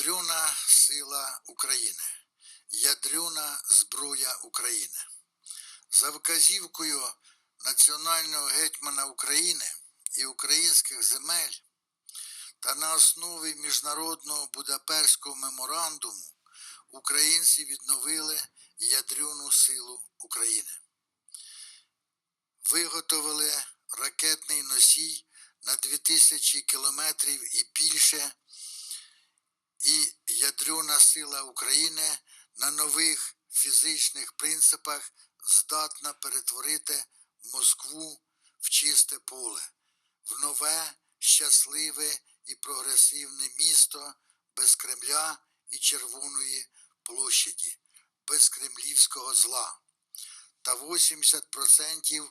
Ядрюна сила України, ядрюна зброя України. За вказівкою національного гетьмана України і українських земель та на основі міжнародного Будапештського меморандуму українці відновили ядрюну силу України. Виготовили ракетний носій на 2000 кілометрів і більше і ядрена сила України на нових фізичних принципах здатна перетворити Москву в чисте поле, в нове, щасливе і прогресивне місто без Кремля і Червоної площаді, без кремлівського зла. Та 80%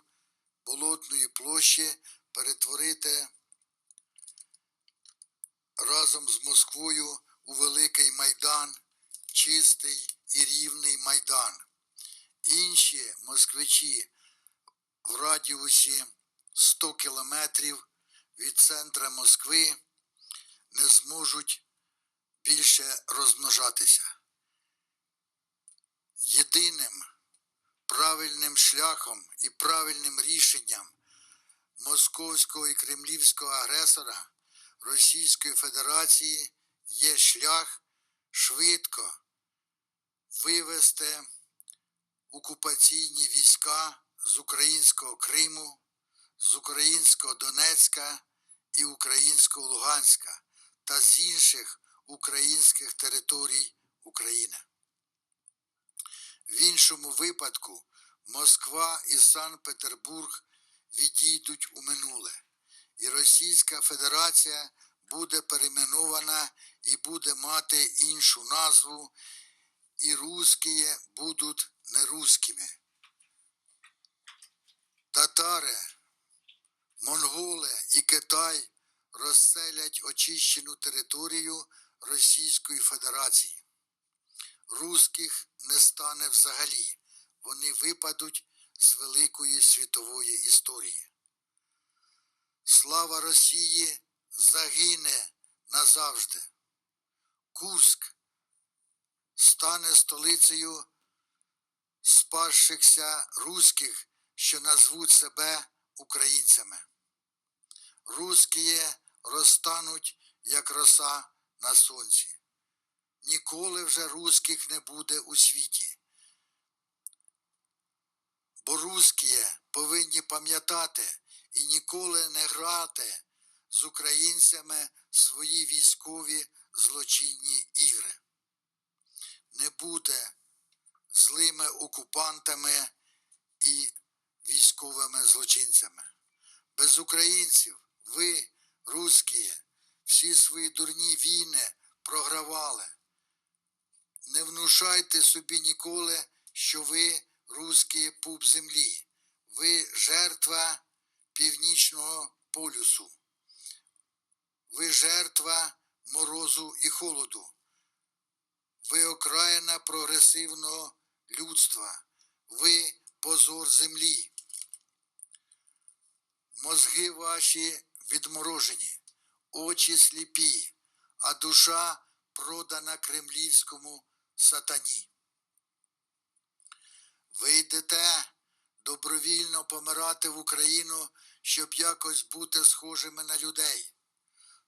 болотної площі перетворити разом з Москвою у великий майдан, чистий і рівний майдан. Інші москвичі в радіусі 100 кілометрів від центра Москви не зможуть більше розмножатися. Єдиним правильним шляхом і правильним рішенням московського і кремлівського агресора Російської Федерації є шлях швидко вивести окупаційні війська з українського Криму, з українського Донецька і українського Луганська та з інших українських територій України. В іншому випадку Москва і Санкт-Петербург відійдуть у минуле, і Російська Федерація буде перейменована і буде мати іншу назву, і русські будуть не русскими. Татари, монголи і Китай розселять очищену територію Російської Федерації. Русських не стане взагалі, вони випадуть з великої світової історії. Слава Росії загине назавжди. Курськ стане столицею спасшихся руських, що назвуть себе українцями. Русські розтануть, як роса на сонці. Ніколи вже русських не буде у світі. Бо русські повинні пам'ятати і ніколи не грати з українцями свої військові злочинні ігри. Не буде злими окупантами і військовими злочинцями. Без українців ви, русські, всі свої дурні війни програвали. Не внушайте собі ніколи, що ви русський пуп землі, ви жертва північного полюсу, ви жертва морозу і холоду, ви окраїна прогресивного людства, ви позор землі. Мозги ваші відморожені, очі сліпі, а душа продана кремлівському сатані. Ви йдете добровільно помирати в Україну, щоб якось бути схожими на людей,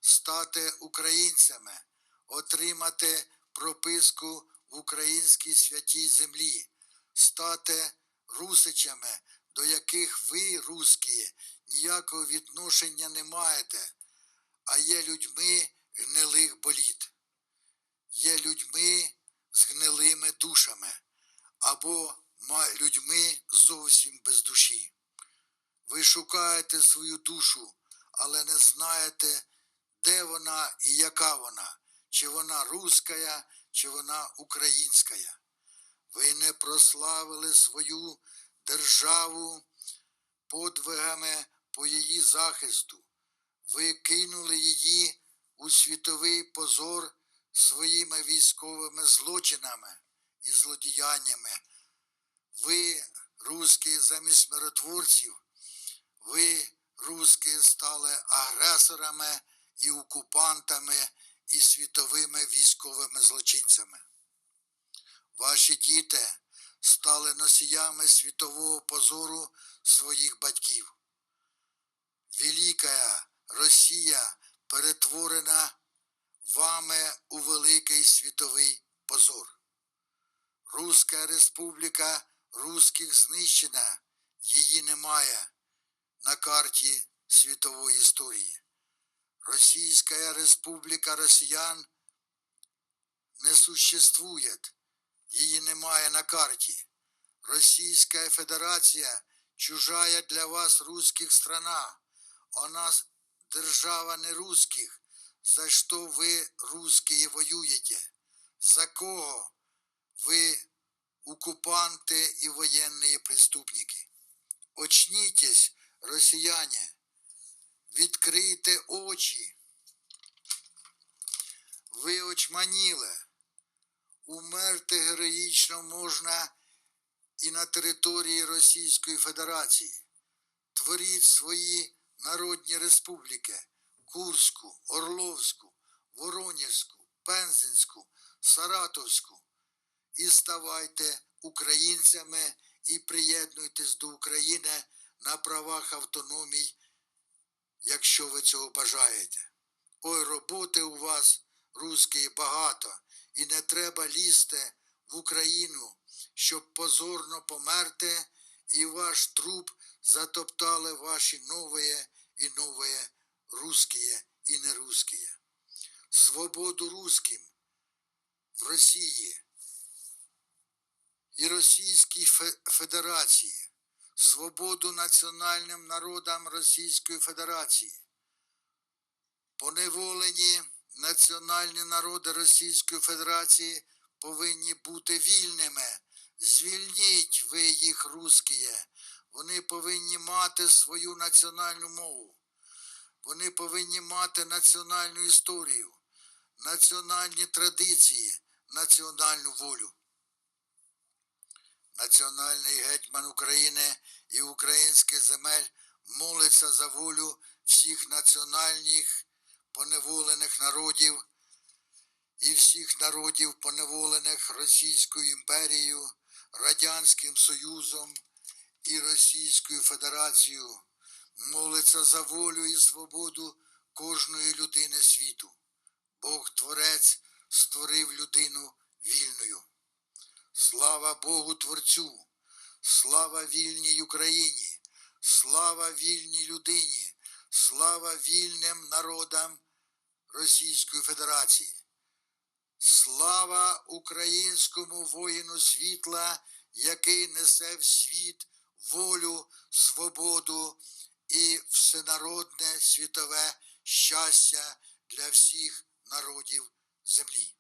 стати українцями, отримати прописку в українській святій землі, стати русичами, до яких ви, русські, ніякого відношення не маєте, а є людьми гнилих боліт, є людьми з гнилими душами або людьми зовсім без душі. Ви шукаєте свою душу, але не знаєте, де вона і яка вона, чи вона руська, чи вона українська. Ви не прославили свою державу подвигами по її захисту. Ви кинули її у світовий позор своїми військовими злочинами і злодіяннями. Ви, русські, замість миротворців, ви, русські, стали агресорами і окупантами і світовими військовими злочинцями. Ваші діти стали носіями світового позору своїх батьків. Велика Росія перетворена вами у великий світовий позор. Руська республіка русських знищена, її немає на карті світової історії. Російська республіка росіян не существует, її немає на карті. Російська Федерація чужая для вас русских страна. Вона с- держава не русских. За що ви, русские, воюєте? За кого? Ви оккупанты и военные преступники. Очнітесь, росіяне, відкрийте очі. Ви очманіли. Умерти героїчно можна і на території Російської Федерації. Творіть свої народні республіки Курську, Орловську, Воронежську, Пензенську, Саратовську і ставайте українцями і приєднуйтесь до України на правах автономій, якщо ви цього бажаєте. Ой, роботи у вас, русські, багато, і не треба лізти в Україну, щоб позорно померти, і ваш труп затоптали ваші новые і новые русские і не русские. Свободу русским в Росії і Російській Федерації, свободу національним народам Російської Федерації. Поневолені національні народи Російської Федерації повинні бути вільними. Звільніть ви їх, русські. Вони повинні мати свою національну мову. Вони повинні мати національну історію, національні традиції, національну волю. Національний гетьман України і українських земель молиться за волю всіх національних поневолених народів і всіх народів, поневолених Російською імперією, Радянським Союзом і Російською Федерацією, молиться за волю і свободу кожної людини світу. Бог Творець створив людину вільною. Слава Богу Творцю, слава вільній Україні, слава вільній людині, слава вільним народам Російської Федерації. Слава українському воїну світла, який несе в світ волю, свободу і всенародне світове щастя для всіх народів землі.